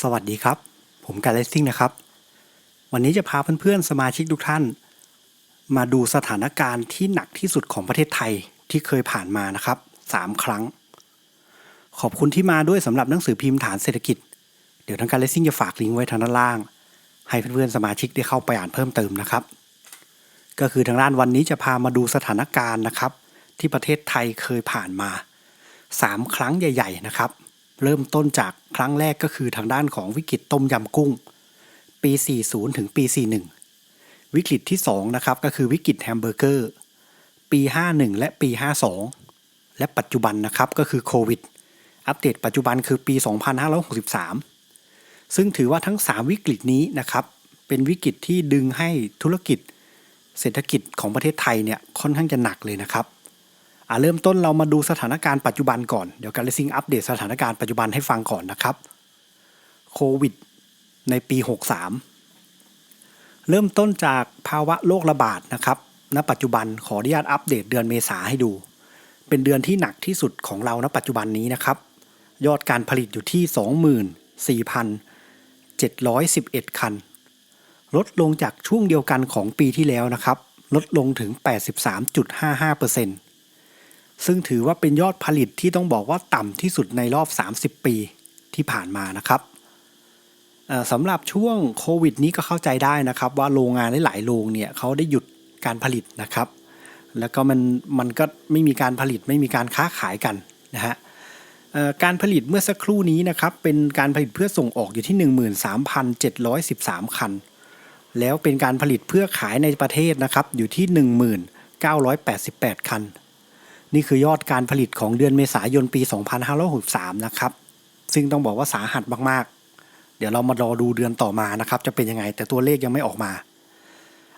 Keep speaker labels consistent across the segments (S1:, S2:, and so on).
S1: สวัสดีครับ ผมการเลสซิ่งนะครับ วันนี้จะพาเพื่อนๆสมาชิกทุกท่าน มาดูสถานการณ์ที่หนักที่สุดของประเทศไทยที่เคยผ่านมานะครับสามครั้ง ขอบคุณที่มาด้วยสำหรับหนังสือพิมพ์ฐานเศรษฐกิจ เดี๋ยวทางการเลสซิ่งจะฝากลิงก์ไว้ทางด้านล่าง ให้เพื่อนๆสมาชิกได้เข้าไปอ่านเพิ่มเติมนะครับ ก็คือทางด้านวันนี้จะพามาดูสถานการณ์นะครับ ที่ประเทศไทยเคยผ่านมาสามครั้งใหญ่ ๆ นะครับ เริ่มต้นจากครั้งแรกก็คือทางด้านของวิกฤตต้มยำกุ้ง ปี 40 ถึงปี 41 วิกฤตที่ 2 นะครับก็คือวิกฤตแฮมเบอร์เกอร์ ปี 51 และปี 52 และปัจจุบันนะครับก็คือโควิด อัปเดตปัจจุบันคือปี 2563 ซึ่งถือว่าทั้ง 3 วิกฤตนี้นะครับเป็นวิกฤตที่ดึงให้ธุรกิจ เศรษฐกิจของประเทศไทยเนี่ยค่อนข้างจะหนักเลยนะครับ อ่าเริ่มต้นเรามาดูสถานการณ์ปัจจุบันก่อน เดี๋ยวการเลซิงอัปเดตสถานการณ์ปัจจุบันให้ฟังก่อนนะครับ โควิด ในปี 63 เริ่มต้นจากภาวะโรคระบาดนะครับณปัจจุบันขออนุญาตอัปเดตเดือนเมษาให้ดู เป็นเดือนที่หนักที่สุดของเราณปัจจุบันนี้นะครับ ยอดการผลิตอยู่ที่ 24,711 คัน ลดลงจากช่วงเดียวกันของปีที่แล้วนะครับ ลดลงถึง 83.55% ซึ่งถือว่าเป็นยอดผลิตที่ต้องบอกว่าต่ำที่สุดในรอบ 30 ปีที่ผ่านมานะครับสำหรับช่วงโควิดนี้ก็เข้าใจได้นะครับ ว่าโรงงานหลายๆโรงเนี่ยเขาได้หยุดการผลิตนะครับ แล้วก็มันมันก็ไม่มีการผลิตไม่มีการค้าขายกันนะฮะการผลิตเมื่อสักครู่นี้นะครับเป็นการผลิตเพื่อส่งออกอยู่ที่ 13,713 คัน แล้วเป็นการผลิตเพื่อขายในประเทศนะครับอยู่ที่ 1988 คัน นี่คือยอดการผลิตของเดือนเมษายนปี 2563 นะครับ ซึ่งต้องบอกว่าสาหัสมากๆ เดี๋ยวเรามารอดูเดือนต่อมานะครับ จะเป็นยังไง แต่ตัวเลขยังไม่ออกมา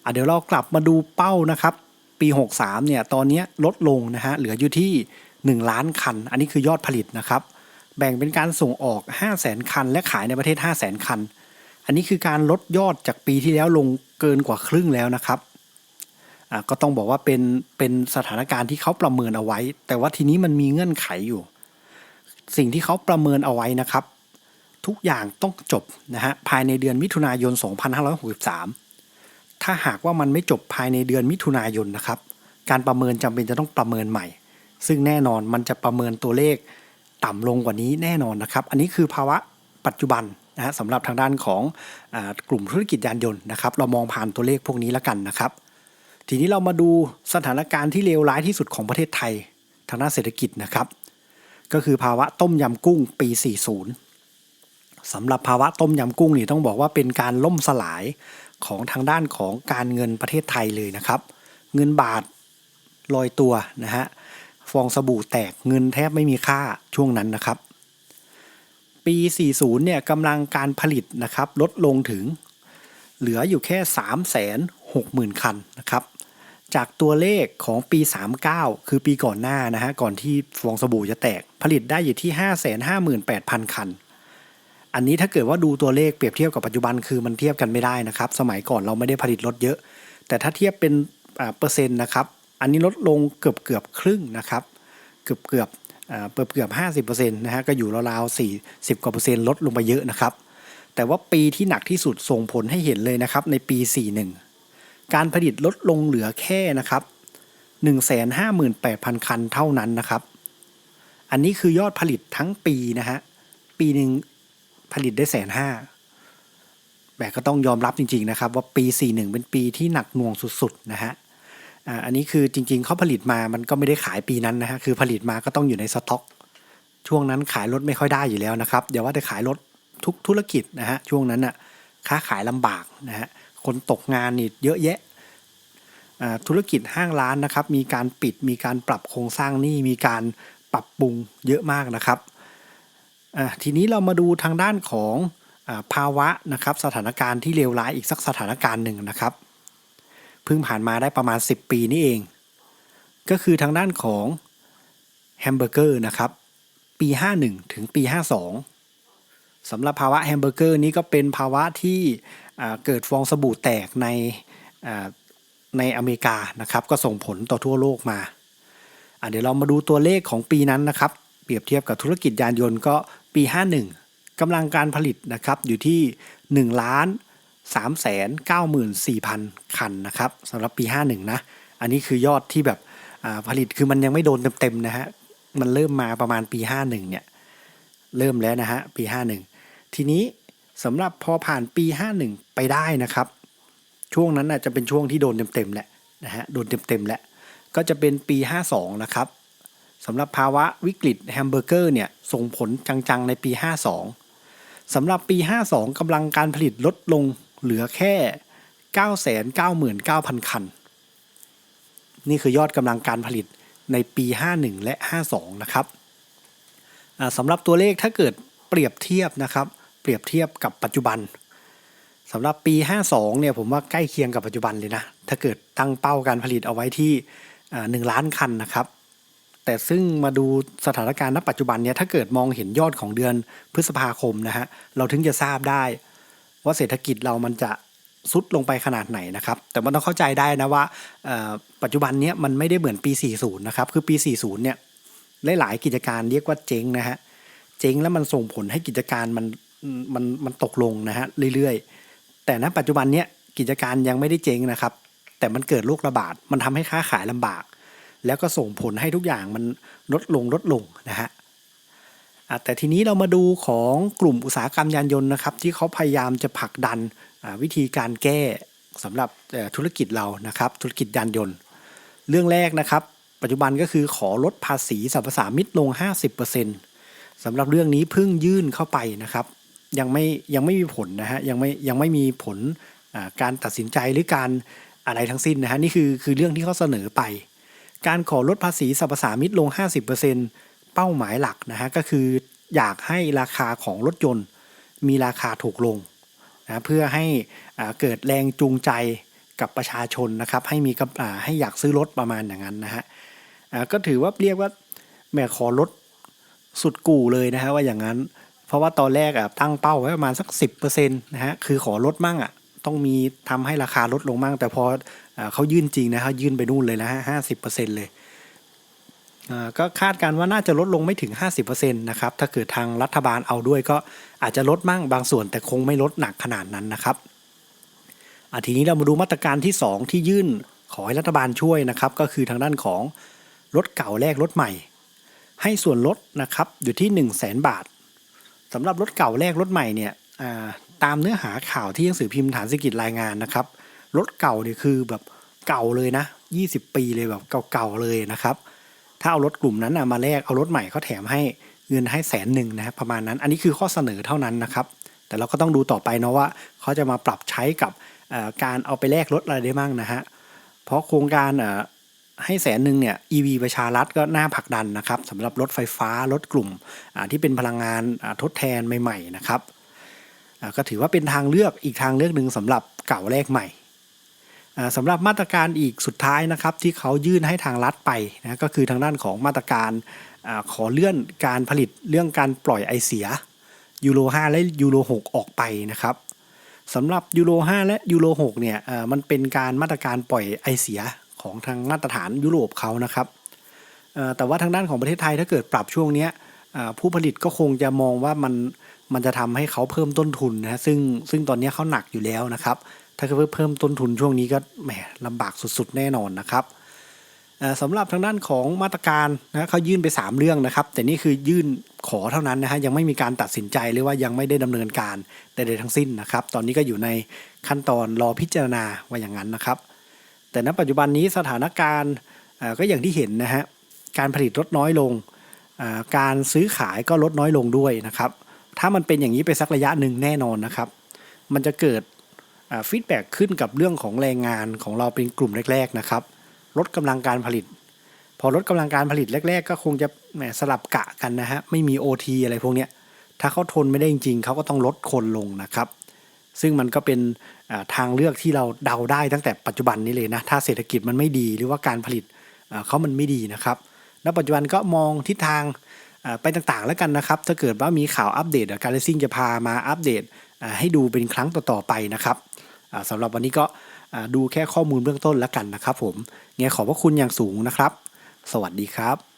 S1: อะเดี๋ยวเรากลับมาดูเป้านะครับ ปี 63 เนี่ย ตอนนี้ลดลงนะฮะ เหลืออยู่ที่ 1 ล้านคัน อันนี้คือยอดผลิตนะครับ แบ่งเป็นการส่งออก 5 0 0 0 0 0 คัน และขายในประเทศ 5 0 0 0 0 0 คัน อันนี้คือการลดยอดจากปีที่แล้วลงเกินกว่าครึ่งแล้วนะครับ ก็ต้องบอกว่าเป็นเป็นสถานการณ์ที่เขาประเมินเอาไว้ แต่ว่าทีนี้มันมีเงื่อนไขอยู่ สิ่งที่เขาประเมินเอาไว้นะครับ ทุกอย่างต้องจบนะฮะภายในเดือนมิถุนายน 2563 ถ้าหากว่ามันไม่จบภายในเดือนมิถุนายนนะครับ การประเมินจำเป็นจะต้องประเมินใหม่ ซึ่งแน่นอนมันจะประเมินตัวเลขต่ำลงกว่านี้แน่นอนนะครับ อันนี้คือภาวะปัจจุบันนะฮะสำหรับทางด้านของอกลุ่มธุรกิจยานยนต์นะครับ เรามองผ่านตัวเลขพวกนี้แล้วกันนะครับ ทีนี้เรามาดูสถานการณ์ที่เลวร้ายที่สุดของประเทศไทย ทางด้านเศรษฐกิจนะครับ ก็คือภาวะต้มยำกุ้งปี 40สำหรับภาวะต้มยำกุ้งนี่ต้องบอกว่าเป็นการล่มสลายของทางด้านของการเงินประเทศไทยเลยนะครับ เงินบาทลอยตัวนะฮะฟองสบู่แตกเงินแทบไม่มีค่าช่วงนั้นนะครับ ปี 40 เนี่ยกำลังการผลิตนะครับลดลงถึง เหลืออยู่แค่ 3 6 0 0 0 0 คันนะครับ จากตัวเลขของปี 39 คือปีก่อนหน้านะฮะก่อนที่ฟองสบู่จะแตกผลิตได้อยู่ที่ 558,000 คัน อันนี้ถ้าเกิดว่าดูตัวเลขเปรียบเทียบกับปัจจุบันคือมันเทียบกันไม่ได้นะครับ สมัยก่อนเราไม่ได้ผลิตรถเยอะ แต่ถ้าเทียบเป็นเปอร์เซ็นต์นะครับ อันนี้ลดลงเกือบเกือบครึ่งนะครับ เกือบเกือบเกือบเกือบห้าสิบเปอร์เซ็นต์นะฮะก็อยู่ราวๆสี่สิบกว่าเปอร์เซ็นต์ลดลงไปเยอะนะครับ แต่ว่าปีที่หนักที่สุดส่งผลให้เห็นเลยนะครับในปี 41 การผลิตลดลงเหลือแค่นะครับ158,000 คันเท่านั้นนะครับ อันนี้คือยอดผลิตทั้งปีนะฮะ ปีหนึ่งผลิตได้แสนห้าแต่ก็ต้องยอมรับจริงๆนะครับ ว่าปี 41 เป็นปีที่หนักหน่วงสุดๆนะฮะอันนี้คือจริงๆเขาผลิตมามันก็ไม่ได้ขายปีนั้นนะฮะ คือผลิตมาก็ต้องอยู่ในสต็อก ช่วงนั้นขายรถไม่ค่อยได้อยู่แล้วนะครับ เดี๋ยวว่าแต่ขายรถทุกธุรกิจนะฮะ ช่วงนั้นน่ะค้าขายลำบากนะฮะ คนตกงานนี่เยอะแยะธุรกิจห้างร้านนะครับ มีการปิดมีการปรับโครงสร้างหนี้มีการปรับปรุงเยอะมากนะครับทีนี้เรามาดูทางด้านของอภาวะนะครับสถานการณ์ที่เลวร้ายอีกสักสถานการณ์หนึ่งนะครับเพิ่งผ่านมาได้ประมาณ 10 ปีนี่เอง ก็คือทางด้านของแฮมเบอร์เกอร์นะครับปี 51 ถึงปี 52สำหรับภาวะแฮมเบอร์เกอร์นี้ก็เป็นภาวะที่ เกิดฟองสบู่แตกในในอเมริกานะครับ ก็ส่งผลต่อทั่วโลกมา เดี๋ยวเรามาดูตัวเลขของปีนั้นนะครับ เปรียบเทียบกับธุรกิจยานยนต์ก็ปี 51กำลังการผลิตนะครับอยู่ที่1ล้าน3 9 4 0 0 0 คันนะครับสำหรับปี 51 นะ อันนี้คือยอดที่แบบผลิตคือมันยังไม่โดนเต็มๆนะฮะ มันเริ่มมาประมาณปี 51 เนี่ย เริ่มแล้วนะฮะ ปี 51 ทีนี้ สำหรับพอผ่านปี 51 ไปได้นะครับ ช่วงนั้นน่ะจะเป็นช่วงที่โดนเต็มๆแหละนะฮะโดนเต็มๆแหละก็จะเป็นปี 52 นะครับสำหรับภาวะวิกฤตแฮมเบอร์เกอร์เนี่ยส่งผลจังๆในปี 52 สำหรับปี 52 กำลังการผลิตลดลงเหลือแค่ 999,000 คัน นี่คือยอดกำลังการผลิตในปี 51 และ 52 นะครับสำหรับตัวเลขถ้าเกิดเปรียบเทียบนะครับ เปรียบเทียบกับปัจจุบันสำหรับปี 52 เนี่ยผมว่าใกล้เคียงกับปัจจุบันเลยนะ ถ้าเกิดตั้งเป้าการผลิตเอาไว้ที่อ่า1ล้านคันนะครับ แต่ซึ่งมาดูสถานการณ์ณปัจจุบันเนี่ยถ้าเกิดมองเห็นยอดของเดือนพฤษภาคมนะฮะเราถึงจะทราบได้ ว่าเศรษฐกิจเรามันจะซุดลงไปขนาดไหนนะครับ แต่มันต้องเข้าใจได้นะว่าปัจจุบันเนี้ยมันไม่ได้เหมือนปี 40 นะครับ คือปี 40 เนี่ยหลายๆกิจการเรียกว่าเจ๊งนะฮะ เจ๊งแล้วมันส่งผลให้กิจการมัน มันมันตกลงนะฮะเรื่อยๆ แต่ณปัจจุบันเนี้ยกิจการยังไม่ได้เจ๊งนะครับ แต่มันเกิดโรคระบาด มันทำให้ค้าขายลำบาก แล้วก็ส่งผลให้ทุกอย่างมันลดลงลดลงนะฮะแต่ทีนี้เรามาดูของกลุ่มอุตสาหกรรมยานยนต์นะครับ ที่เขาพยายามจะผลักดันวิธีการแก้สำหรับธุรกิจเรานะครับ ธุรกิจยานยนต์ เรื่องแรกนะครับ ปัจจุบันก็คือขอลดภาษีสรรพสามิตลง 50%สำหรับเรื่องนี้เพิ่งยื่นเข้าไปนะครับ ยังไม่ยังไม่มีผลนะฮะยังไม่ยังไม่มีผลการตัดสินใจหรือการอะไรทั้งสิ้นนะฮะนี่คือคือเรื่องที่เขาเสนอไป การขอลดภาษีสรรพสามิตลง 50%เป้าหมายหลักนะฮะก็คืออยากให้ราคาของรถยนต์ มีราคาถูกลงนะเพื่อให้เกิดแรงจูงใจกับประชาชนนะครับให้มีกำอ่าให้อยากซื้อรถประมาณอย่างนั้นนะฮะก็ถือว่าเรียกว่าแหมขอลดสุดกู่เลยนะฮะว่าอย่างนั้น เพราะว่าตอนแรกอะตั้งเป้าไว้ประมาณสัก 10%นะฮะคือขอลดมั่งอะต้องมีทำให้ราคาลดลงมั่ง แต่พออเขายื่นจริงนะฮะยื่นไปนู่นเลยนะฮะห้าสิบเปอร์เซ็นเลยก็คาดการณ์ว่าน่าจะลดลงไม่ถึง 50%นะครับ ถ้าเกิดทางรัฐบาลเอาด้วยก็อาจจะลดมั่งบางส่วนแต่คงไม่ลดหนักขนาดนั้นนะครับทีนี้เรามาดูมาตรการที่ 2 ที่ยื่นขอให้รัฐบาลช่วยนะครับ ก็คือทางด้านของรถเก่าแลกรถใหม่ ให้ส่วนลดนะครับอยู่ที่ 1 0 0 0 0แบาท สำหรับรถเก่าแลกรถใหม่เนี่ยตามเนื้อหาข่าวที่หนังสือพิมพ์ฐานเศรษฐกิจรายงานนะครับ รถเก่าเนี่ยคือแบบเก่าเลยนะ 20 ปีเลยแบบเก่าๆเลยนะครับ ถ้าเอารถกลุ่มนั้นมาแลกเอารถใหม่เขาแถมให้เงินให้แสนหนึ่งนะครับประมาณนั้น อันนี้คือข้อเสนอเท่านั้นนะครับ แต่เราก็ต้องดูต่อไปเนาะว่าเขาจะมาปรับใช้กับการเอาไปแลกรถอะไรได้บ้างนะฮะ เพราะโครงการเอ่อ ให้แสนหนึ่งเนี่ย EV ประชารัฐก็น่าผลักดันนะครับสำหรับรถไฟฟ้ารถกลุ่มที่เป็นพลังงานทดแทนใหม่ๆนะครับก็ถือว่าเป็นทางเลือกอีกทางเลือกหนึ่งสำหรับเก่าแลกใหม่สำหรับมาตรการอีกสุดท้ายนะครับที่เขายื่นให้ทางรัฐไปนะก็คือทางด้านของมาตรการอขอเลื่อนการผลิตเรื่องการปล่อยไอเสียยูโร 5 และยูโร 6 ออกไปนะครับสำหรับยูโร 5 และยูโร 6 เนี่ยมันเป็นการมาตรการปล่อยไอเสีย ของทางมาตรฐานยุโรปเขานะครับแต่ว่าทางด้านของประเทศไทยถ้าเกิดปรับช่วงนี้ผู้ผลิตก็คงจะมองว่ามันมันจะทำให้เขาเพิ่มต้นทุนนะซึ่งซึ่งตอนนี้เขาหนักอยู่แล้วนะครับ ถ้าเกิดเพิ่มต้นทุนช่วงนี้ก็แหมลำบากสุดๆแน่นอนนะครับสำหรับทางด้านของมาตรการนะเขายื่นไป 3 เรื่องนะครับ แต่นี่คือยื่นขอเท่านั้นนะฮะยังไม่มีการตัดสินใจหรือว่ายังไม่ได้ดำเนินการใดๆทั้งสิ้นนะครับ ตอนนี้ก็อยู่ในขั้นตอนรอพิจารณาว่าอย่างนั้นนะครับ แต่ณปัจจุบันนี้สถานการณ์ก็อย่างที่เห็นนะฮะการผลิตลดน้อยลง การซื้อขายก็ลดน้อยลงด้วยนะครับ ถ้ามันเป็นอย่างนี้ไปสักระยะหนึ่งแน่นอนนะครับ มันจะเกิดฟีดแบ็กขึ้นกับเรื่องของแรงงานของเราเป็นกลุ่มแรก ๆนะครับ ลดกำลังการผลิต พอลดกำลังการผลิตแรก ๆ ก็คงจะสลับกะกันนะฮะไม่มี OT อะไรพวกเนี้ยถ้าเขาทนไม่ได้จริงๆเขาก็ต้องลดคนลงนะครับ ซึ่งมันก็เป็นทางเลือกที่เราเดาได้ตั้งแต่ปัจจุบันนี้เลยนะ ถ้าเศรษฐกิจมันไม่ดีหรือว่าการผลิตเขามันไม่ดีนะครับ แล้วปัจจุบันก็มองทิศทางไปต่างๆแล้วกันนะครับ ถ้าเกิดว่ามีข่าวอัปเดตการเลซิ่งจะพามาอัปเดตให้ดูเป็นครั้งต่อๆไปนะครับอ่าสำหรับวันนี้ก็ดูแค่ข้อมูลเบื้องต้นแล้วกันนะครับผมไงขอบพระคุณอย่างสูงนะครับ สวัสดีครับ